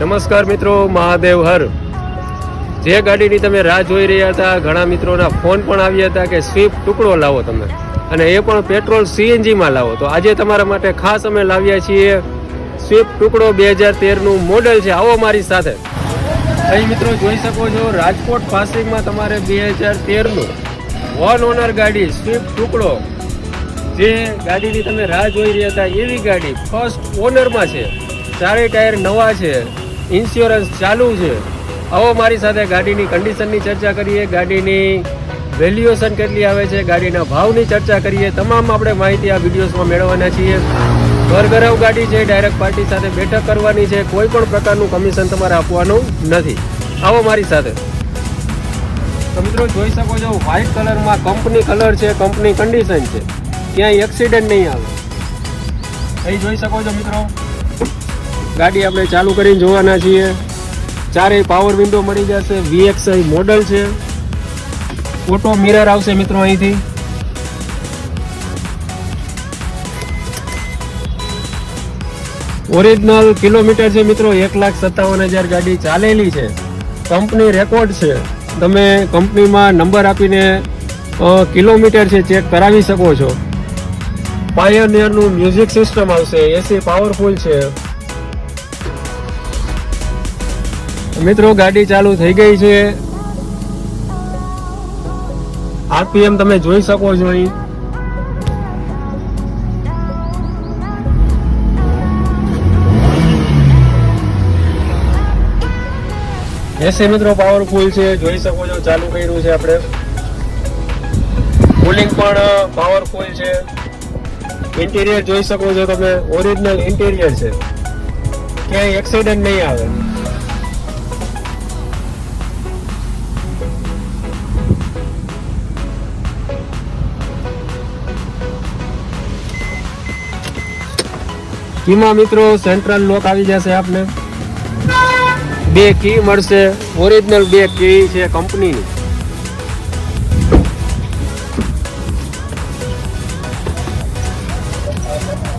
નમસ્કાર મિત્રો, મહાદેવ હર. જે ગાડીની તમે રાહ જોઈ રહ્યા હતા, ઘણા મિત્રોના ફોન પણ આવ્યા હતા કે સ્વિફ્ટ ટુકડો લાવો તમે. અને એ પણ પેટ્રોલ સીએનજીમાં લાવો. તો આજે તમારા માટે ખાસ અમે લાવ્યા છીએ સ્વિફ્ટ ટુકડો બે હજાર તેરનું મોડલ છે. આવો મારી સાથે. અહીં મિત્રો જોઈ શકો છો, રાજકોટ પાસિંગમાં તમારે બે હજાર તેરનું વન ઓનર ગાડી, સ્વિફ્ટ ટુકડો. જે ગાડીની તમે રાહ જોઈ રહ્યા હતા, એવી ગાડી ફર્સ્ટ ઓનરમાં છે. ચારે ટાયર નવા છે. ઇન્સ્યોરન્સ ચાલુ છે. આવો મારી સાથે ગાડીની કન્ડિશનની ચર્ચા કરીએ. ગાડીની વેલ્યુએશન કેટલી આવે છે, ગાડીના ભાવની ચર્ચા કરીએ. તમામ આપણે માહિતી આ વિડીયોઝમાં મેળવવાના છીએ. ઘરઘરાવ ગાડી છે ડાયરેક્ટ પાર્ટી સાથે બેઠક કરવાની છે. કોઈ પણ પ્રકારનું કમિશન તમારે આપવાનું નથી. આવો મારી સાથે. મિત્રો, જોઈ શકો છો વ્હાઇટ કલરમાં કંપની કલર છે કંપની કન્ડિશન છે. ક્યાંય એક્સિડન્ટ નહીં આવે. અહીં જોઈ શકો છો મિત્રો ગાડી આપણે ચાલુ કરીને જોવાના છીએ. ચારેય પાવર વિન્ડો મળી જશે. વીએક્સઆઈ મોડલ છે. ઓટો મિરર આવશે મિત્રો અહીંથી. ઓરિજિનલ કિલોમીટર છે મિત્રો. એક લાખ સત્તાવન હજાર ગાડી ચાલેલી છે. કંપની રેકોર્ડ છે. તમે કંપનીમાં નંબર આપીને કિલોમીટર છે ચેક કરાવી શકો છો. પાયોનિયરનું મ્યુઝિક સિસ્ટમ આવશે. એસી પાવરફુલ છે. મિત્રો, ગાડી ચાલુ થઈ ગઈ છે. આરપીએમ તમે જોઈ શકો છો અહીં. એસી મિત્રો પાવરફુલ છે. જોઈ શકો છો, ચાલુ કર્યું છે આપણે. કુલિંગ પણ પાવરફુલ છે. ઇન્ટિરિયર જોઈ શકો છો તમે. ઓરિજિનલ ઇન્ટિરિયર છે. ક્યાંય એક્સિડન્ટ નહીં આવે. કીમાં મિત્રો સેન્ટ્રલ લોક આવી જશે આપને. બે કી મળશે. ઓરિજિનલ બે કી છે કંપનીની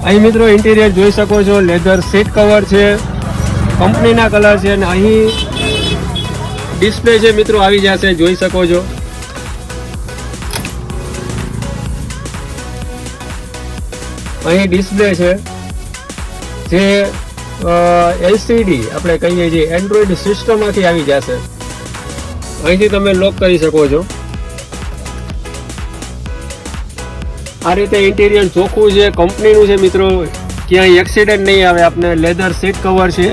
અહીં મિત્રો ઇન્ટિરિયર જોઈ શકો છો લેધર સીટ કવર છે કંપનીના કલર છે, અને અહીં ડિસ્પ્લે છે મિત્રો આવી જશે, જોઈ શકો છો. અહીં ડિસ્પ્લે છે. જે એલસીડી આપણે કહીએ છીએ એન્ડ્રોઈડ સિસ્ટમમાંથી આવી જશે. અહીંથી તમે લોક કરી શકો છો. આ રીતે ઇન્ટિરિયર ચોખ્ખું છે કંપનીનું છે મિત્રો. ક્યાંય એક્સિડન્ટ નહીં આવે આપણે લેધર સીટ કવર છે.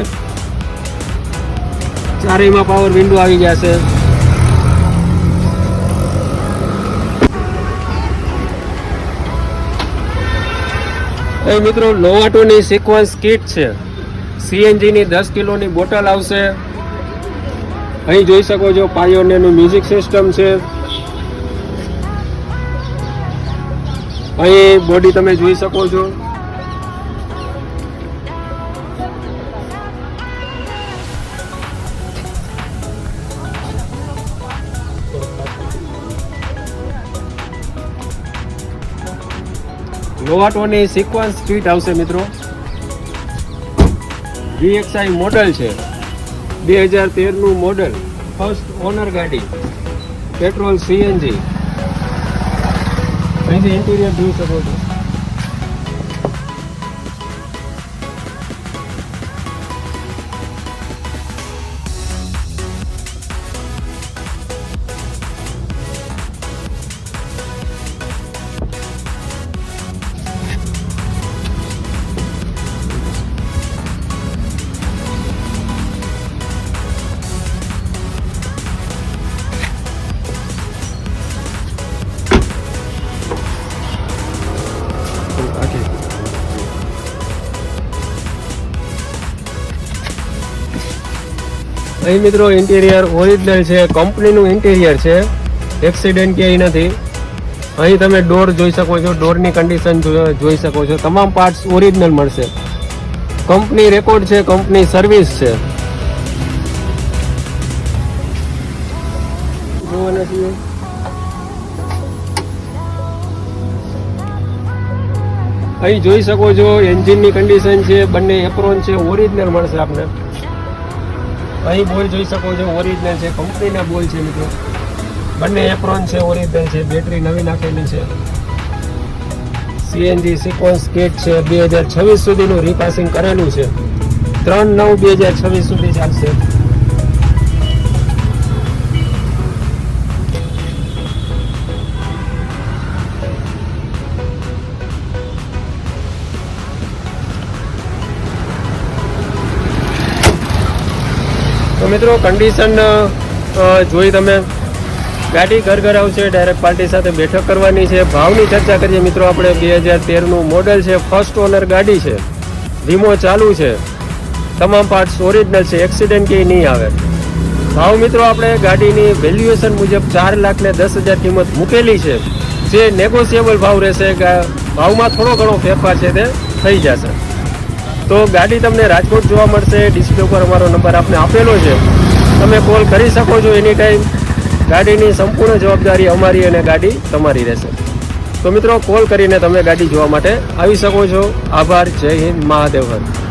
ચારેયમાં પાવર વિન્ડો આવી જશે. એ મિત્રો લોવાટોની સિક્વન્સ કીટ છે. સીએનજીની દસ કિલોની બોટલ આવશે. અહીં જોઈ શકો છો પાયોનેનું મ્યુઝિક સિસ્ટમ છે. અહીં બોડી તમે જોઈ શકો છો. લોવાટોની સિક્વન્સ સ્વીટ આવશે મિત્રો. વીએક્સઆઈ મોડલ છે. બે હજાર તેરનું મોડલ ફર્સ્ટ ઓનર ગાડી. પેટ્રોલ સીએનજી અહીંથી ઇન્ટિરિયર જોઈ શકો છો. અહીં મિત્રો ઇન્ટિરિયર ઓરિજિનલ છે કંપનીનું ઇન્ટિરિયર છે. એક્સિડન્ટ ક્યાંય નથી. અહીં તમે ડોર જોઈ શકો છો ડોરની કન્ડિશન જોઈ શકો છો. તમામ પાર્ટ્સ ઓરિજિનલ મળશે. કંપની રેકોર્ડ છે કંપની સર્વિસ છે. અહીં જોઈ શકો છો એન્જિનની કન્ડિશન છે, બંને એપ્રોન છે ઓરિજિનલ મળશે આપને. અહીં બોલ જોઈ શકો છો ઓરિજિનલ છે કંપનીના બોલ છે મિત્રો. બંને એપ્રોન છે ઓરિજિનલ છે બેટરી નવી નાખેલી છે. સીએનજી સિક્વન્સ કિટ છે, બે હજાર છવ્વીસ સુધીનું રીપાસિંગ કરેલું છે. ત્રણ નવ બે હજાર છવ્વીસ સુધી ચાલશે. તો મિત્રો કન્ડિશન જોઈ તમે. ગાડી ઘર ઘર આવશે ડાયરેક્ટ પાર્ટી સાથે બેઠક કરવાની છે. ભાવની ચર્ચા કરીએ મિત્રો આપણે. બે હજાર તેરનું મોડેલ છે ફર્સ્ટ ઓનર ગાડી છે. વીમો ચાલુ છે. તમામ પાર્ટ્સ ઓરિજિનલ છે એક્સિડન્ટ કે નહીં આવે. ભાવ મિત્રો, આપણે ગાડીની વેલ્યુએશન મુજબ ચાર લાખ ને દસ હજાર કિંમત મૂકેલી છે. જે નેગોશિયેબલ ભાવ રહેશે ભાવમાં થોડો ઘણો ફેરફાર છે તે થઈ જશે. તો ગાડી તમને રાજકોટ જોવા મળશે ડિસ્પ્લે ઉપર અમારો નંબર આપને આપેલો છે. તમે કોલ કરી શકો છો એની ટાઈમ ગાડીની સંપૂર્ણ જવાબદારી અમારી અને ગાડી તમારી રહેશે. તો મિત્રો કોલ કરીને તમે ગાડી જોવા માટે આવી શકો છો. આભાર. જય હિન્દ. મહાદેવ હર.